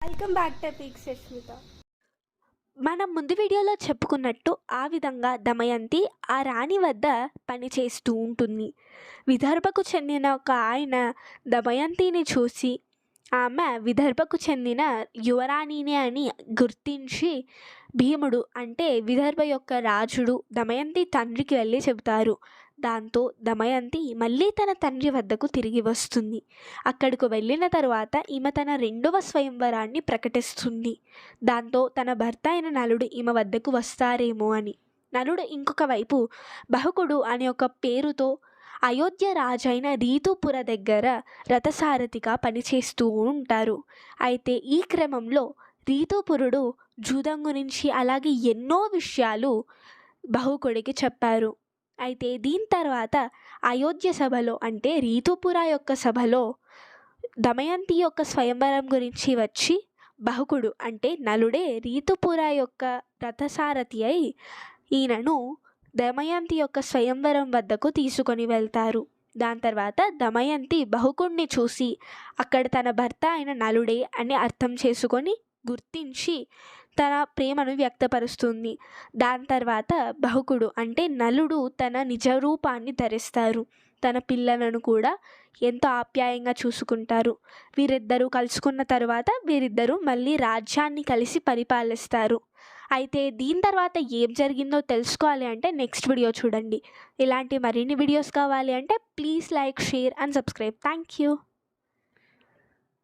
Welcome back to peak Sushmita మనం ముందు వీడియోలో చెప్పుకున్నట్టు ఆ విధంగా దమయంతి ఆ రాణి వద్ద పని చేస్తూ ఉంటుంది. విదర్భకు చెందిన ఒక ఆయన దమయంతిని చూసి ఆమె విదర్భకు చెందిన యువరాణినే అని గుర్తించి భీముడు అంటే విదర్భ యొక్క రాజుడు దమయంతి తండ్రికి వెళ్ళి చెబుతారు. దాంతో దమయంతి మళ్ళీ తన తండ్రి వద్దకు తిరిగి వస్తుంది. అక్కడకు వెళ్ళిన తరువాత ఈమె తన రెండవ స్వయంవరాన్ని ప్రకటిస్తుంది. దాంతో తన భర్త అయిన నలుడు ఈమె వద్దకు వస్తారేమో అని. నలుడు ఇంకొక వైపు బహుకుడు అనే ఒక పేరుతో అయోధ్య రాజైన రీతుపుర దగ్గర రథసారథిగా పనిచేస్తూ ఉంటారు. అయితే ఈ క్రమంలో రీతుపురుడు జూదం గురించి అలాగే ఎన్నో విషయాలు బహుకుడికి చెప్పారు. అయితే దీని తర్వాత అయోధ్య సభలో అంటే రీతుపుర యొక్క సభలో దమయంతి యొక్క స్వయంవరం గురించి వచ్చి బహుకుడు అంటే నలుడే రీతుపుర యొక్క రథసారథి అయి ఈయనను దమయంతి యొక్క స్వయంవరం వద్దకు తీసుకొని వెళ్తారు. దాని తర్వాత దమయంతి బహుకుడిని చూసి అక్కడ తన భర్త అయిన నలుడే అని అర్థం చేసుకొని గుర్తించి తన ప్రేమను వ్యక్తపరుస్తుంది. దాని తర్వాత బహుకుడు అంటే నలుడు తన నిజ రూపాన్ని ధరిస్తారు. తన పిల్లలను కూడా ఎంతో ఆప్యాయంగా చూసుకుంటారు. వీరిద్దరూ కలుసుకున్న తర్వాత వీరిద్దరూ మళ్ళీ రాజ్యాన్ని కలిసి పరిపాలిస్తారు. అయితే దీని తర్వాత ఏం జరిగిందో తెలుసుకోవాలి అంటే నెక్స్ట్ వీడియో చూడండి. ఇలాంటి మరిన్ని వీడియోస్ కావాలి అంటే please like share and subscribe. Thank you